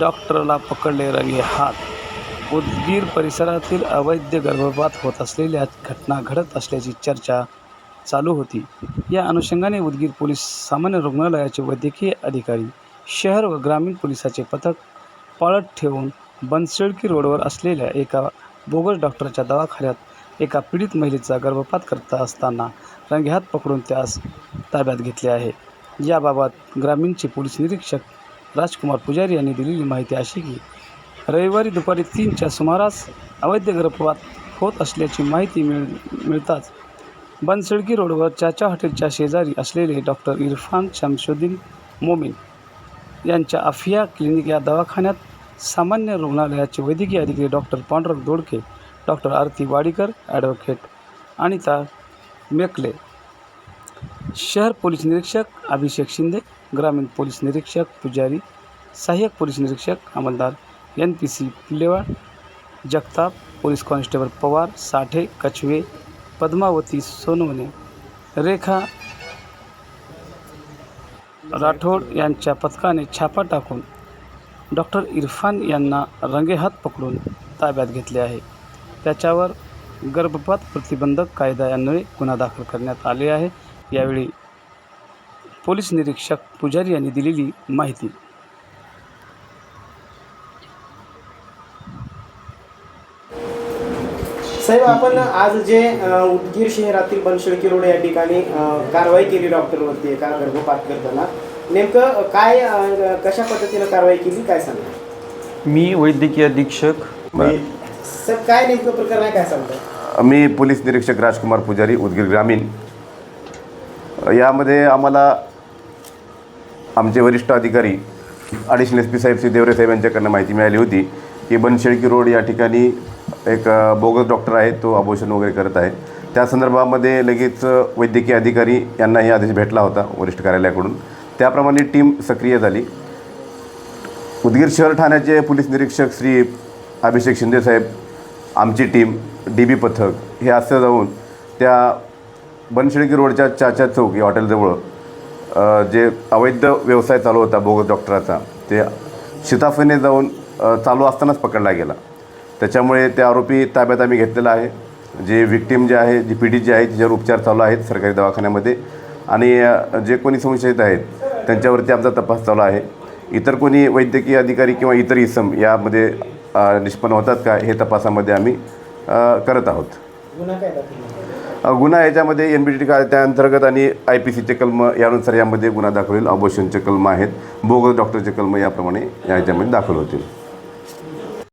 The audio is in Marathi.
डॉक्टरला पकडले रंगे हात. उदगीर परिसरातील अवैध गर्भपात होत असलेल्या घटना घडत असल्याची चर्चा चालू होती. या अनुषंगाने उदगीर पोलीस सामान्य रुग्णालयाचे वैद्यकीय अधिकारी शहर व ग्रामीण पोलिसाचे पथक पाळत ठेवून बनसळकी रोडवर असलेल्या एका बोगस डॉक्टरच्या दवाखान्यात एका पीडित महिलेचा गर्भपात करत असताना रंगेहात पकडून त्यास ताब्यात घेतले आहे. याबाबत ग्रामीणचे पोलीस निरीक्षक राजकुमार पुजारी यांनी दिलेली माहिती अशी की रविवारी दुपारी तीनच्या सुमारास अवैध गर्भपात होत असल्याची माहिती मिळ मिळताच बनसडकी रोडवर चाचा हॉटेलच्या शेजारी असलेले डॉक्टर इरफान शमशुद्दीन मोमीन यांच्या अफिया क्लिनिक या दवाखान्यात सामान्य रुग्णालयाचे वैद्यकीय अधिकारी doctor Pandurang Dodke doctor Aarti Wadikar advocate Anita Mekle शहर पोलीस निरीक्षक अभिषेक शिंदे ग्रामीण पोलीस निरीक्षक पुजारी सहाय्यक पोलीस निरीक्षक अंमलदार N P C Pillewad Jagtap police constable Pawar Sathe Kachhwe Padmavati Sonawane Rekha Rathod यांच्या पथकाने छापा टाकून डॉक्टर इरफान यांना रंगेहात पकडून ताब्यात घेतले आहे. त्याच्यावर गर्भपात प्रतिबंधक कायद्यान्वये गुन्हा दाखल करण्यात आले आहे. यावेळी पोलीस निरीक्षक पुजारी यांनी दिलेली माहिती. साहेब आपण आज जे उदगीर शहरातील बनशेळकी रोड या ठिकाणी कारवाई केली डॉक्टरवरती एका गर्भपात करताना. नेमकं काय अ, कशा पद्धतीनं कारवाई केली काय सांगा मी वैद्यकीय अधीक्षक. साहेब काय नेमकं प्रकरण आहे काय सांगता? मी पोलीस निरीक्षक राजकुमार पुजारी उदगीर ग्रामीण. यामध्ये आम्हाला आमचे वरिष्ठ अधिकारी अडिशनल एस पी साहेब श्री देवरे साहेब यांच्याकडनं माहिती मिळाली होती की बनशेळकी रोड या ठिकाणी एक अ, बोगस डॉक्टर आहे तो अबोशन वगैरे करत आहे. त्या संदर्भामध्ये लगेच अ, वैद्यकीय अधिकारी यांनाही आदेश भेटला होता वरिष्ठ कार्यालयाकडून. त्याप्रमाणे टीम सक्रिय झाली. उदगीर शहर ठाण्याचे पोलीस निरीक्षक श्री अभिषेक शिंदेसाहेब आमची टीम डी बी पथक हे असं जाऊन त्या बनशेळकी रोडच्या चाचा चौक या हॉटेलजवळ जे अवैध व्यवसाय चालू होता बोगस डॉक्टराचा ते शिताफीने जाऊन चालू असतानाच पकडला गेला. त्याच्यामुळे त्या आरोपी ताब्यात आम्ही घेतलेला आहे. जे विक्टीम जे आहे जी पीडित जी आहे तिच्यावर उपचार चालू आहेत सरकारी दवाखान्यामध्ये. आणि जे कोणी संशयित आहेत त्यांच्यावरती आमचा तपास चालू आहे. इतर कोणी वैद्यकीय अधिकारी किंवा इतर इसम यामध्ये निष्पन्न होतात का हे तपासामध्ये आम्ही करत आहोत. गुन्हा याच्यामध्ये एन बी टी कायद्याअंतर्गत आणि आय पी सीचे कलम यानुसार यामध्ये गुन्हा दाखल होईल. अबोशनचे कलम आहेत. बोगस डॉक्टरचे कलम याप्रमाणे याच्यामध्ये दाखल होतील.